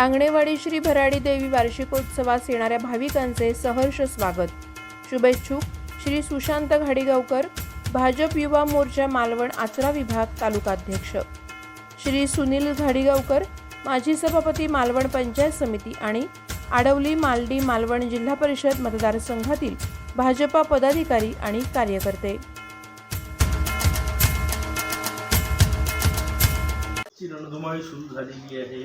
आंगणेवाडी श्री भराडी देवी वार्षिकोत्सवास येणाऱ्या भाविकांचे सहर्ष स्वागत. शुभेच्छुक श्री सुशांत घाडीगावकर भाजप युवा मोर्चा मालवण आचरा विभाग तालुकाध्यक्ष. श्री सुनील घाडीगावकर माजी सभापती मालवण पंचायत समिती आणि आडवली मालडी मालवण जिल्हा परिषद मतदारसंघातील भाजपा पदाधिकारी आणि कार्यकर्ते. ची रणधुमाळी सुरू झालेली आहे.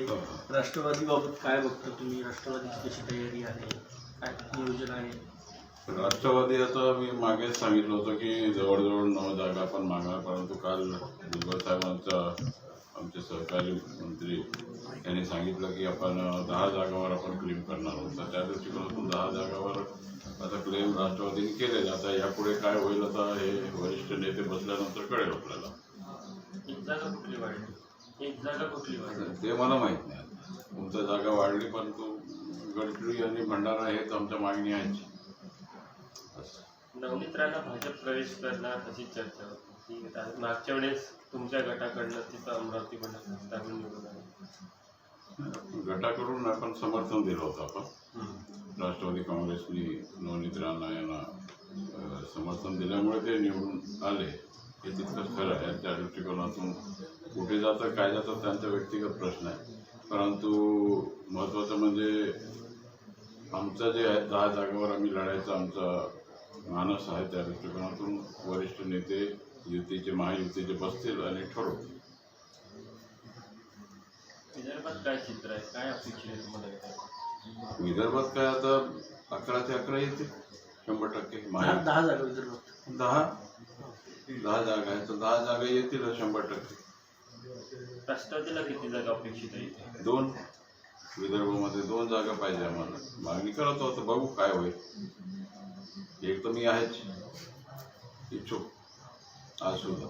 राष्ट्रवादीबाबत काय बघता तुम्ही? राष्ट्रवादीची कशी तयारी आहे? काय नियोजन आहे? राष्ट्रवादी आता मी मागेच सांगितलं होतं की जवळजवळ नऊ जागा आपण मागणार परंतु काल भुजबळ साहेबांचा आमचे सहकारी मंत्री यांनी सांगितलं की आपण दहा जागावर आपण क्लेम करणार आहोत. तर त्या दृष्टिकोनातून दहा जागावर आता क्लेम राष्ट्रवादीने केले. आता यापुढे काय होईल आता हे वरिष्ठ नेते बसल्यानंतर कळेल आपल्याला. ते मला माहीत नाही तुमच्या जागा वाढली परंतु गडचिरोली आणि भंडारा हेच आमच्या मागणी आहे. नवनीत राणा भाजप प्रवेश करणार अशी चर्चा होती. ती मागच्या वेळेस तुमच्या गटाकडनं तिथं अमरावती निवडून आले. गटाकडून आपण समर्थन दिलं होतं आपण. राष्ट्रवादी काँग्रेसनी नवनीत राणा यांना समर्थन दिल्यामुळे ते निवडून आले. हे तितकंच खरं आहे त्या दृष्टिकोनातून कुठे जातं काय जातं त्यांचा व्यक्तिगत प्रश्न आहे. परंतु महत्त्वाचं म्हणजे आमचं जे आहे दहा जागेवर आम्ही लढायचा आमचा मानस आहे त्या दृष्टिकोनातून वरिष्ठ नेते युतीचे महायुतीचे बसतील आणि ठरवतील. विदर्भात काय चित्र आहे? काय अपेक्षित आहे तुम्हाला इथे? विदर्भात काय आता अकरा ते अकरा येते शंभर टक्के. दहा विदर्भात. दहा? दहा जागा आहेत. तर दहा जागा येतील शंभर टक्के. राष्ट्रवादीला किती जागा अपेक्षित आहे? दोन. विदर्भामध्ये दोन जागा पाहिजे आम्हाला. मागणी करत होतो बघू काय होईल. एक तर मी आहेच. इच्छुक. आज सुद्धा.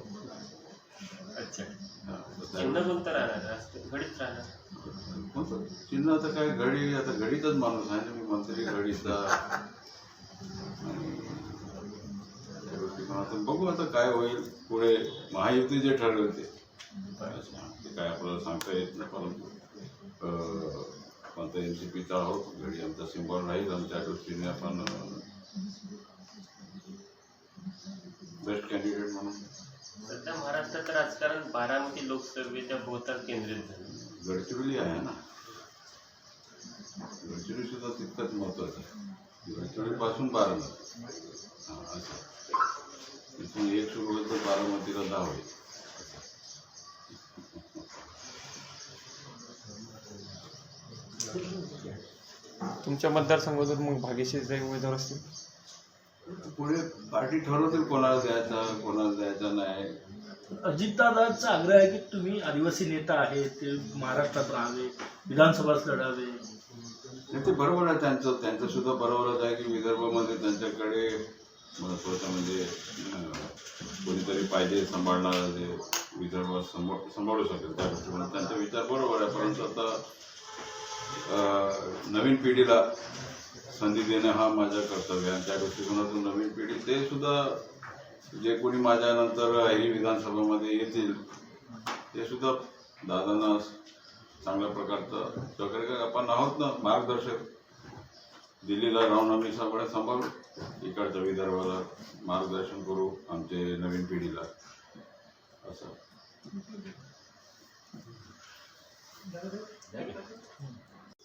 अच्छा. हा, तर चिन्ह कोणतं राहणार? राष्ट्र घडीच राहणार? कोणतं? चिन्ह आता काय घडी आता घडीचाच माणूस आहे ना. मी मंत्री घडीचा आणि दृष्टिकोनातून बघू आता काय होईल. पुढे महायुती जे ठरवेल ते. काय आपल्याला सांगता येत नाही परंतु तर एन सी पीचा आहोत घडी आमचा सिम्बॉल राहील आणि त्या दृष्टीने आपण बेस्ट कॅन्डिडेट म्हणून. सध्या महाराष्ट्राचं राजकारण बारामती लोकसभेच्या भोवताल केंद्रित झालं. गडचिरोली आहे ना? गडचिरोली सुद्धा तितकंच महत्वाचं आहे. गडचिरोलीपासून बारामती. हां असं. एक तर बारामतीला दहा होईल. तुमच्या मतदारसंघातून मग भाग्यश्री उमेदवार असतील? पुढे पार्टी ठरवतील कोणाला द्यायचा कोणाला द्यायचा नाही. अजितदादांचा आग्रह आहे की तुम्ही आदिवासी नेता आहे ते महाराष्ट्रात राहावे विधानसभाच लढावे. नाही ते बरोबर आहे त्यांचं त्यांचं सुद्धा बरोबरच आहे की विदर्भामध्ये त्यांच्याकडे महत्वाचं म्हणजे कोणीतरी पाहिजे सांभाळणार जे विदर्भ सांभाळ सांभाळू शकेल त्या दृष्टीने त्यांचा विचार बरोबर आहे. परंतु आता नवीन पिढीला संधी देणं हा माझं कर्तव्य आहे. त्या दृष्टिकोनातून नवीन पिढी ते सुद्धा जे कोणी माझ्यानंतर ही विधानसभामध्ये येतील ते सुद्धा दादांना चांगल्या प्रकारचं सहकार्य आपण आहोत ना मार्गदर्शक दिल्लीला राहून आम्ही सगळं सांभाळू. इकडच्या विदर्भाला मार्गदर्शन करू आमचे नवीन पिढीला. असं.